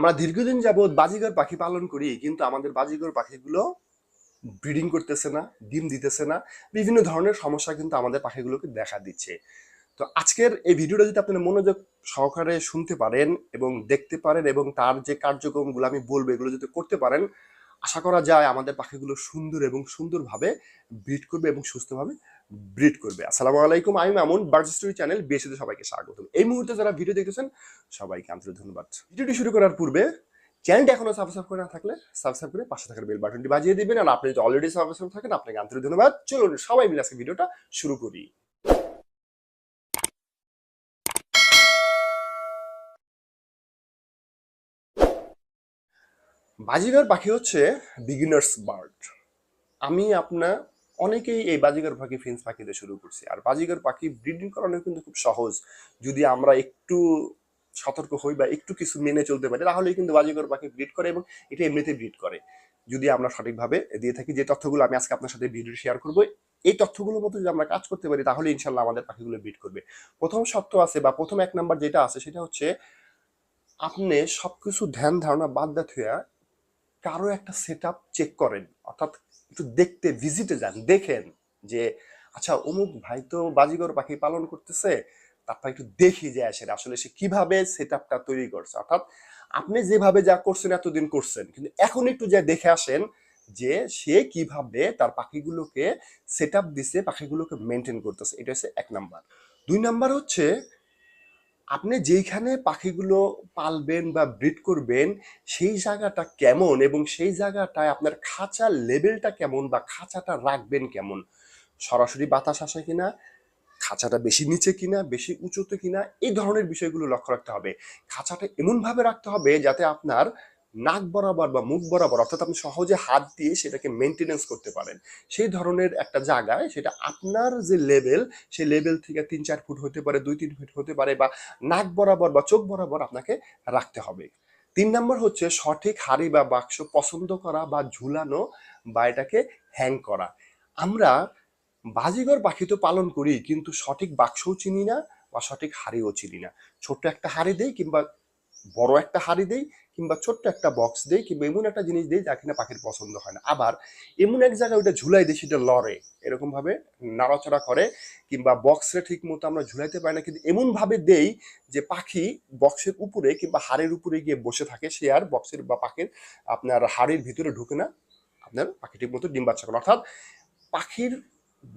আমরা দীর্ঘদিন যাবৎ বাজিগর পাখি পালন করি, কিন্তু আমাদের বাজিগর পাখিগুলো ব্রিডিং করতেছে না, ডিম দিতেছে না। বিভিন্ন ধরনের সমস্যা কিন্তু আমাদের পাখিগুলোকে দেখা দিচ্ছে। তো আজকের এই ভিডিওটা যদি আপনারা মনোযোগ সহকারে শুনতে পারেন এবং দেখতে পারেন এবং তার যে কার্যক্রমগুলো আমি বলব, এগুলো যদি করতে পারেন, আশা করা যায় আমাদের পাখিগুলো সুন্দর এবং সুন্দরভাবে ব্রিড করবে এবং সুস্থভাবে ব্রিড করবে। আসসালামু আলাইকুম, আমি মামুন বার্ড স্টোরি চ্যানেল বিএসিতে সবাইকে স্বাগত এই মুহূর্তে যারা ভিডিও দেখতেছেন, সবাইকে আন্তরিক ধন্যবাদ। ভিডিওটি শুরু করার পূর্বে চ্যানেলটি এখনও সাবস্ক্রাইব করে না থাকলে সাবস্ক্রাইব করে পাশে থাকার বেল বাটনটি বাজিয়ে দিবেন। আর আপনি যদি অলরেডি সাবস্ক্রাইব থাকেন, আপনাকে আন্তরিক ধন্যবাদ। চলুন, সবাই মিলে আজকে ভিডিওটা শুরু করি। বাজিগার পাখি হচ্ছে বিগিনার্স বার্ড আমি আপনার অনেকেই এই বাজিগার পাখি, ফিন্স পাখিতে শুরু করছে। আর বাজিগার পাখি ব্রিডিং করানো কিন্তু খুব সহজ। যদি আমরা একটু সতর্ক হই বা একটু কিছু মেনে চলতে পারি, তাহলেই কিন্তু বাজিগর পাখি ব্রিড করে এবং এটা এমনিতে ব্রিড করে। যদি আমরা সঠিকভাবে দিয়ে থাকি, যে তথ্যগুলো আমি আজকে আপনার সাথে ভিডিও শেয়ার করব, এই তথ্যগুলোর মতো যদি আমরা কাজ করতে পারি, তাহলে ইনশাল্লাহ আমাদের পাখিগুলো ব্রিড করবে। প্রথম শর্ত আছে বা প্রথম এক নাম্বার যেটা আছে, সেটা হচ্ছে আপনি সবকিছু ধ্যান ধারণা বাদ দিয়ে কারও একটা সেট চেক করেন। অর্থাৎ একটু দেখতে ভিজিটে যান, দেখেন যে আচ্ছা অমুক ভাই তো বাজিগর পাখি পালন করতেছে, তারপর একটু দেখি যে আসেন, আসলে সে কীভাবে সেট আপটা তৈরি করছে। অর্থাৎ আপনি যেভাবে যা করছেন, এতদিন করছেন, কিন্তু এখন একটু যা দেখে আসেন যে, সে কীভাবে তার পাখিগুলোকে সেট আপ দিছে, পাখিগুলোকে মেনটেন করতেছে, এটা হচ্ছে এক নাম্বার দুই নাম্বার হচ্ছে আপনি যেইখানে পাখিগুলো পালবেন বা ব্রিড করবেন, সেই জায়গাটা কেমন এবং সেই জায়গাটায় আপনার খাঁচার লেভেলটা কেমন বা খাঁচাটা রাখবেন কেমন? সরাসরি বাতাস আসে কিনা? খাঁচাটা বেশি নিচে কিনা? বেশি উঁচুতে কিনা? এই ধরনের বিষয়গুলো লক্ষ্য রাখতে হবে। খাঁচাটা এমনভাবে রাখতে হবে যাতে আপনার নাক বরাবর বা মুখ বরাবর, অর্থাৎ আপনি সহজে হাত দিয়ে সেটাকে মেনটেনেন্স করতে পারেন। সেই ধরনের একটা জায়গায় সেটা আপনার যে লেভেল সেই লেভেল থেকে তিন চার ফুট হতে পারে, দুই তিন ফুট হতে পারে বা নাক বরাবর বা চোখ বরাবর আপনাকে রাখতে হবে। তিন নম্বর হচ্ছে সঠিক হাড়ি বা বাক্স পছন্দ করা বা ঝুলানো বা এটাকে হ্যাং করা। আমরা বাজিগর পাখি তো পালন করি, কিন্তু সঠিক বাক্সও চিনি না বা সঠিক হাড়িও চিনি না। ছোট্ট একটা হাড়ি দেই কিংবা বড় একটা হাড়ি দেই কিংবা ছোট্ট একটা বক্স দেই কিংবা এমন একটা জিনিস দেই যা কিনা পাখির পছন্দ হয় না। আবার এমন এক জায়গায় ওটা ঝুলাই দিই, সেটা লড়ে। এরকম ভাবে নাড়াচড়া করে কিংবা বক্সে ঠিক মতো আমরা ঝুলাইতে পারি না, কিন্তু এমন ভাবে দেই যে পাখি বক্সের উপরে কিংবা হাড়ের উপরে গিয়ে বসে থাকে, সে আর বক্সের বা পাখির আপনার হাড়ির ভিতরে ঢুকে না। আপনার পাখি ঠিক মতো ডিম বাচ্চা করে অর্থাৎ পাখির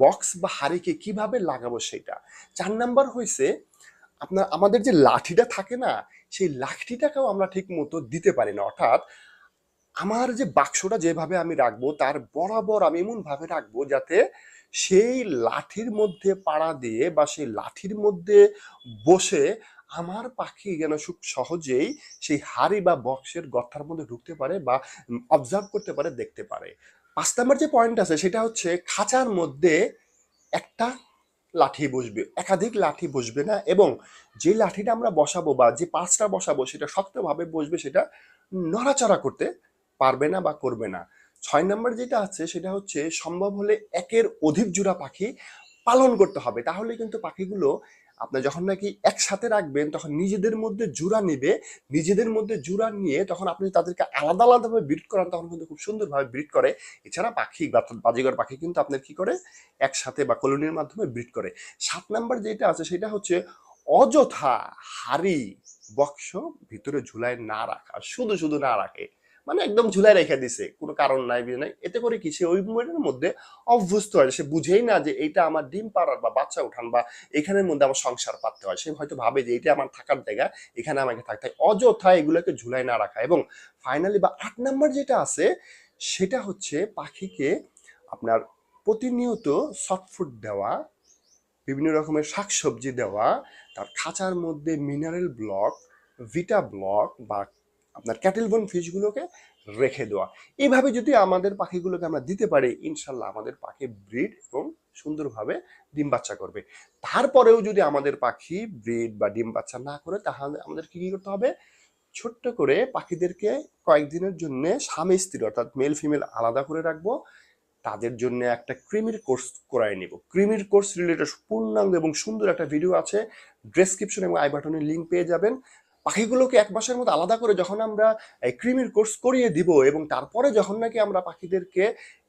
বক্স বা হাড়িকে কীভাবে লাগাবো সেটা? চার নাম্বার হয়েছে আপনার, আমাদের যে লাঠিটা থাকে না, সেই লাঠিটাকেও আমরা ঠিক মতো দিতে পারি না। অর্থাৎ, আমার যে বাক্সটা যেভাবে আমি রাখব, তার বরাবর আমি এমন ভাবে রাখব যাতে সেই লাঠির মধ্যে পাড়া দিয়ে বা সেই লাঠির মধ্যে বসে আমার পাখি যেন খুব সহজেই সেই হাড়ি বা বক্সের গর্থার মধ্যে ঢুকতে পারে বা অবজার্ভ করতে পারে, দেখতে পারে। পাঁচ নাম্বার যে পয়েন্ট আছে, সেটা হচ্ছে খাঁচার মধ্যে একটা লাঠি বসবে, একাধিক লাঠি বসবে না? এবং যে লাঠিটা আমরা বসাবো বা যে পাঁচটা বসাবো, সেটা শক্তভাবে বসবে, সেটা নড়াচড়া করতে পারবে না বা করবে না। ছয় নম্বর যেটা আছে, সেটা হচ্ছে, সম্ভব হলে একের অধিক জোড়া পাখি পালন করতে হবে। তাহলে কিন্তু পাখিগুলো আপনার যখন নাকি একসাথে রাখবেন, তখন নিজেদের মধ্যে জোড়া নিবে, নিজেদের মধ্যে জোড়া নিয়ে তখন আপনি তাদেরকে আলাদা আলাদাভাবে ব্রিড করান, তখন কিন্তু খুব সুন্দরভাবে ব্রিড করে। এছাড়া পাখি বাজিগর পাখি কিন্তু আপনার কি করে? একসাথে বা কলোনির মাধ্যমে ব্রিড করে। সাত নাম্বার যেটা আছে, সেটা হচ্ছে অযথা হাড়ি বক্স ভিতরে ঝুলায় না রাখা, শুধু শুধু না রাখে। মানে একদম ঝুলাই রেখে দিছে, কোনো কারণ নাই, বিয়ে নাই। এতে করে কি, সে ওই মোমেন্টের মধ্যে অভ্যস্ত হয়, সে বুঝেই না যে এইটা আমার ডিম পাড়ার বা বাচ্চা উঠান বা এখানের মধ্যে আমার সংসার পাততে হয়। সে হয়তো ভাবে যে এটা আমার থাকার জায়গা, এখানে আমাকে থাকতে হয়। অযথা এগুলোকে ঝুলাই না রাখা। এবং ফাইনালি বা আট নাম্বার যেটা আছে, সেটা হচ্ছে পাখিকে আপনার প্রতিনিয়ত সফটফুড দেওয়া, বিভিন্ন রকমের শাকসবজি দেওয়া, তার খাঁচার মধ্যে মিনারেল ব্লক ভিটা ব্লক বা আপনার ক্যাটেলবন ফিশগুলোকে রেখে দেওয়া। এইভাবে যদি আমাদের পাখিগুলোকে আমরা দিতে পারি, ইনশাল্লাহ আমাদের পাখি ব্রিড এবং সুন্দরভাবে ডিম বাচ্চা করবে। তারপরেও যদি আমাদের পাখি ব্রিড বা ডিম বাচ্চা না করে, তাহলে আমাদের কি কি করতে হবে? ছোট্ট করে পাখিদেরকে কয়েকদিনের জন্য স্বামী স্ত্রী, অর্থাৎ মেল ফিমেল আলাদা করে রাখব। তাদের জন্য একটা ক্রিমির কোর্স করাই নিব। ক্রিমির কোর্স রিলেটেড পূর্ণাঙ্গ এবং সুন্দর একটা ভিডিও আছে। ডেসক্রিপশন এবং আই বাটনে লিঙ্ক পেয়ে যাবেন। পাখিগুলোকে এক মাসের মতো আলাদা করে যখন আমরা ক্রিমির কোর্স করিয়ে দিব এবং তারপরে যখন নাকি আমরা পাখিদেরকে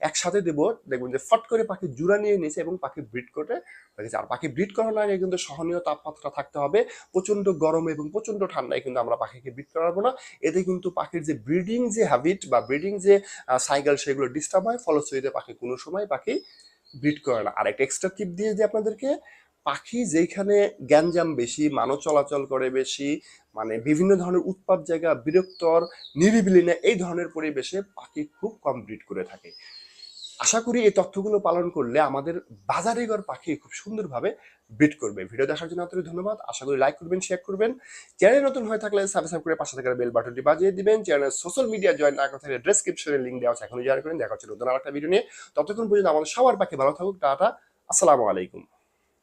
একসাথে দেব, দেখবেন যে ফট করে পাখি জুড়া নিয়ে নিয়েছে এবং পাখি ব্রিড করে হয়ে গেছে আর পাখি ব্রিড করার আগে কিন্তু সহনীয় তাপমাত্রা থাকতে হবে প্রচণ্ড গরম এবং প্রচণ্ড ঠান্ডায় কিন্তু আমরা পাখিকে ব্রিড করাবো না। এতে কিন্তু পাখির যে ব্রিডিং যে হ্যাবিট বা ব্রিডিং যে সাইকেল সেগুলো ডিস্টার্ব হয়, ফলশ্রুতিতে পাখি কোনো সময় পাখি ব্রিড করে না। আর একটা এক্সট্রা টিপ দিয়ে যে আপনাদেরকে পাখি যেখানে গ্যাঞ্জাম বেশি, মানব চলাচল করে বেশি মানে বিভিন্ন ধরনের উৎপাদ জায়গা, বিরক্তর, নিরিবিলি না, এই ধরনের পরিবেশে পাখি খুব কমপ্লিট করে থাকে। আশা করি এই তথ্যগুলো পালন করলে আমাদের বাজারিগর পাখি খুব সুন্দরভাবে ব্রিড করবে। ভিডিও দেখার জন্য আপনাদের ধন্যবাদ। আশা করি লাইক করবেন শেয়ার করবেন। চ্যানেল নতুন হয়ে থাকলে সাবস্ক্রাইব করে পাশে থাকা বেল বাটনটি বাজিয়ে দিবেন। চ্যানেল সোশ্যাল মিডিয়া জয়েন না করতে ডেসক্রিপশনে লিঙ্ক দেওয়া আছে, এখনই জয়েন করেন দেখা হচ্ছে নতুন আর একটা ভিডিও নিয়ে। ততক্ষণ পর্যন্ত আমাদের সবার পাখি ভালো থাকুক। টাটা। আসসালামু আলাইকুম।